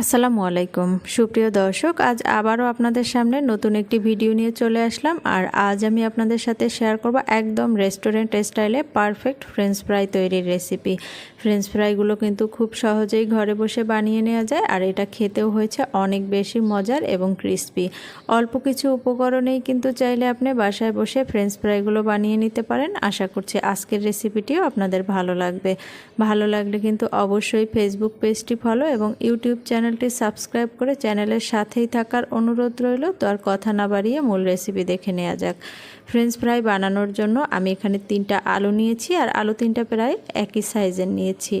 আসসালামু আলাইকুম। সুপ্রিয় দর্শক, আজ আবারও আপনাদের সামনে নতুন একটি ভিডিও নিয়ে চলে আসলাম আর আজ আমি আপনাদের সাথে শেয়ার করব একদম রেস্টুরেন্ট স্টাইলে পারফেক্ট ফ্রেঞ্চ ফ্রাই তৈরির রেসিপি। ফ্রেঞ্চ ফ্রাইগুলো কিন্তু খুব সহজেই ঘরে বসে বানিয়ে নেওয়া যায় আর এটা খেতেও হয়েছে অনেক বেশি মজার এবং ক্রিস্পি। অল্প কিছু উপকরণেই কিন্তু চাইলে আপনি বাসায় বসে ফ্রেঞ্চ ফ্রাইগুলো বানিয়ে নিতে পারেন। আশা করছি আজকের রেসিপিটিও আপনাদের ভালো লাগবে। ভালো লাগলে কিন্তু অবশ্যই ফেসবুক পেজটি ফলো এবং ইউটিউব চ্যানেলটি সাবস্ক্রাইব করে চ্যানেলের সাথেই থাকার অনুরোধ রইল। তো আর কথা না বাড়িয়ে মূল রেসিপি দেখে নেওয়া যাক। ফ্রেঞ্চ ফ্রাই বানানোর জন্য আমি এখানে তিনটা আলু নিয়েছি আর আলু তিনটা প্রায় একই সাইজের নিয়েছি।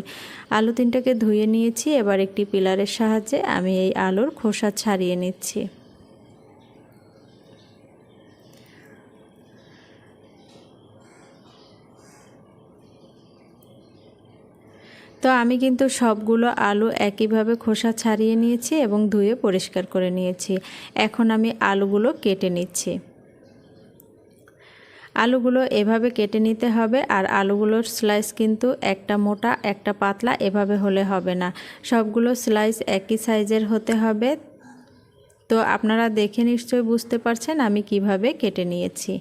আলু তিনটাকে ধুয়ে নিয়েছি, এবার একটি পিলারের সাহায্যে আমি এই আলুর খোসা ছাড়িয়ে নিচ্ছি। তো আমি কিন্তু সবগুলো আলু একইভাবে খোসা ছাড়িয়ে নিয়েছি এবং ধুয়ে পরিষ্কার করে নিয়েছি। এখন আমি আলুগুলো কেটে নিচ্ছি। আলুগুলো এভাবে কেটে নিতে হবে আর আলুগুলোর স্লাইস কিন্তু একটা মোটা, একটা পাতলা এভাবে হলে হবে না। সবগুলো স্লাইস একই সাইজের হতে হবে। তো আপনারা দেখে নিশ্চয়ই বুঝতে পারছেন আমি কীভাবে কেটে নিয়েছি।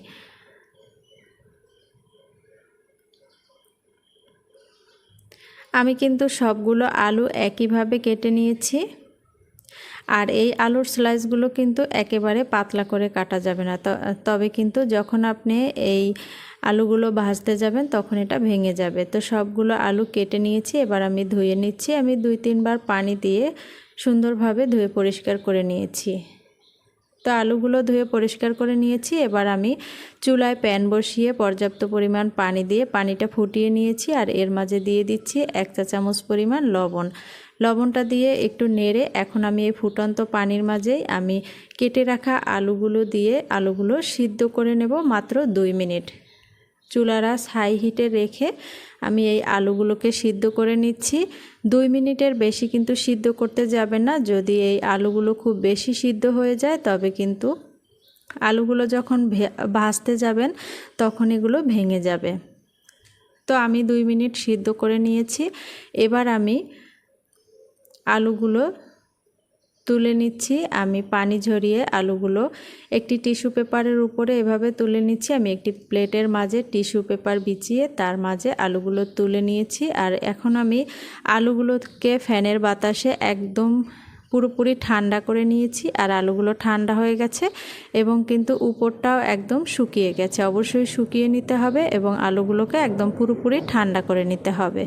আমি কিন্তু সবগুলো আলু একইভাবে কেটে নিয়েছি। আর এই আলুর স্লাইসগুলো কিন্তু একেবারে পাতলা করে কাটা যাবে না। তবে কিন্তু যখন আপনি এই আলুগুলো ভাজতে যাবেন, তখন এটা ভেঙে যাবে। তো সবগুলো আলু কেটে নিয়েছি, এবার আমি ধুয়ে নিচ্ছি। আমি দুই তিনবার পানি দিয়ে সুন্দরভাবে ধুয়ে পরিষ্কার করে নিয়েছি। তো আলুগুলো ধুয়ে পরিষ্কার করে নিয়েছি। এবার আমি চুলায় প্যান বসিয়ে পর্যাপ্ত পরিমাণ পানি দিয়ে পানিটা ফুটিয়ে নিয়েছি আর এর মাঝে দিয়ে দিচ্ছি এক চা চামচ পরিমাণ লবণ। লবণটা দিয়ে একটু নেড়ে এখন আমি এই ফুটন্ত পানির মাঝেই আমি কেটে রাখা আলুগুলো দিয়ে আলুগুলো সিদ্ধ করে নেব মাত্র দুই মিনিট। চুলারাস হাই হিটে রেখে আমি এই আলুগুলোকে সিদ্ধ করে নিচ্ছি। দুই মিনিটের বেশি কিন্তু সিদ্ধ করতে যাবে না। যদি এই আলুগুলো খুব বেশি সিদ্ধ হয়ে যায়, তবে কিন্তু আলুগুলো যখন ভাজতে যাবেন, তখন এগুলো ভেঙে যাবে। তো আমি দুই মিনিট সিদ্ধ করে নিয়েছি। এবার আমি আলুগুলো তুলে নিচ্ছি, আমি পানি ঝরিয়ে আলুগুলো একটি টিস্যু পেপারের উপরে এভাবে তুলে নিচ্ছি। আমি একটি প্লেটের মাঝে টিস্যু পেপার বিছিয়ে তার মাঝে আলুগুলো তুলে নিয়েছি। আর এখন আমি আলুগুলোকে ফ্যানের বাতাসে একদম পুরোপুরি ঠান্ডা করে নিয়েছি আর আলুগুলো ঠান্ডা হয়ে গেছে এবং কিন্তু উপরটাও একদম শুকিয়ে গেছে। অবশ্যই শুকিয়ে নিতে হবে এবং আলুগুলোকে একদম পুরোপুরি ঠান্ডা করে নিতে হবে।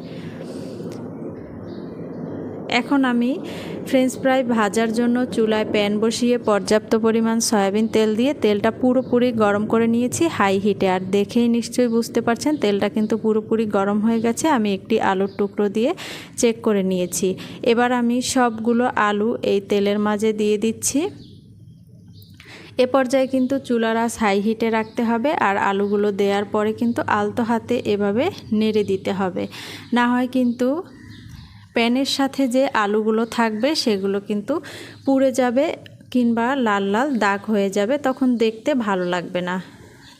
এখন আমি ফ্রেঞ্চ ফ্রাই ভাজার জন্য চুলায় প্যান বসিয়ে পর্যাপ্ত পরিমাণ সয়াবিন তেল দিয়ে তেলটা পুরোপুরি গরম করে নিয়েছি হাই হিটে। আর দেখেই নিশ্চয়ই বুঝতে পারছেন, তেলটা কিন্তু পুরোপুরি গরম হয়ে গেছে। আমি একটি আলুর টুকরো দিয়ে চেক করে নিয়েছি। এবার আমি সবগুলো আলু এই তেলের মাঝে দিয়ে দিচ্ছি। এ পর্যায়ে কিন্তু চুলার আস হাই হিটে রাখতে হবে আর আলুগুলো দেওয়ার পরে কিন্তু আলতো হাতে এভাবে নেড়ে দিতে হবে। না হয় কিন্তু প্যানের সাথে যে আলুগুলো থাকবে, সেগুলো কিন্তু পুড়ে যাবে কিংবা লাল লাল দাগ হয়ে যাবে, তখন দেখতে ভালো লাগবে না।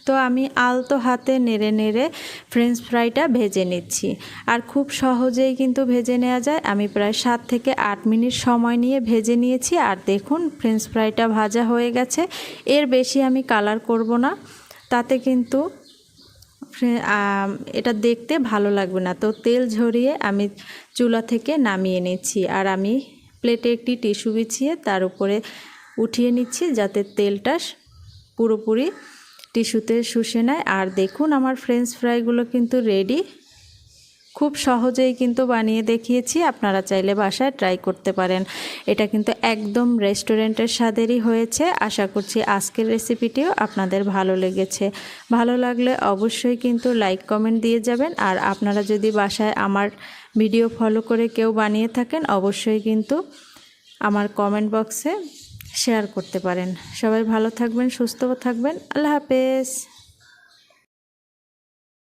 তো আমি আলতো হাতে নেড়ে নেড়ে ফ্রেঞ্চ ফ্রাইটা ভেজে নিচ্ছি। আর খুব সহজেই কিন্তু ভেজে নেওয়া যায়। আমি প্রায় সাত থেকে আট মিনিট সময় নিয়ে ভেজে নিয়েছি। আর দেখুন ফ্রেঞ্চ ফ্রাইটা ভাজা হয়ে গেছে। এর বেশি আমি কালার করব না। তাতে কিন্তু এটা দেখতে ভালো লাগবে না। তো তেল ঝরিয়ে আমি চুলা থেকে নামিয়ে নিচ্ছি। আর আমি প্লেটে একটি টিস্যু বিছিয়ে তার উপরে উঠিয়ে নিচ্ছি যাতে তেলটা পুরোপুরি টিস্যুতে শুষে নেয়। আর দেখুন আমার ফ্রেঞ্চ ফ্রাইগুলো কিন্তু রেডি। খুব সহজেই কিন্তু বানিয়ে দেখিয়েছি, আপনারা চাইলে বাসায় ট্রাই করতে পারেন। এটা কিন্তু একদম রেস্টুরেন্টের স্বাদেরই হয়েছে। আশা করছি আজকের রেসিপিটিও আপনাদের ভালো লেগেছে। ভালো লাগলে অবশ্যই কিন্তু লাইক কমেন্ট দিয়ে যাবেন। আর আপনারা যদি বাসায় আমার ভিডিও ফলো করে কেউ বানিয়ে থাকেন, অবশ্যই কিন্তু আমার কমেন্ট বক্সে শেয়ার করতে পারেন। সবাই ভালো থাকবেন, সুস্থ থাকবেন। আল্লাহ হাফেজ।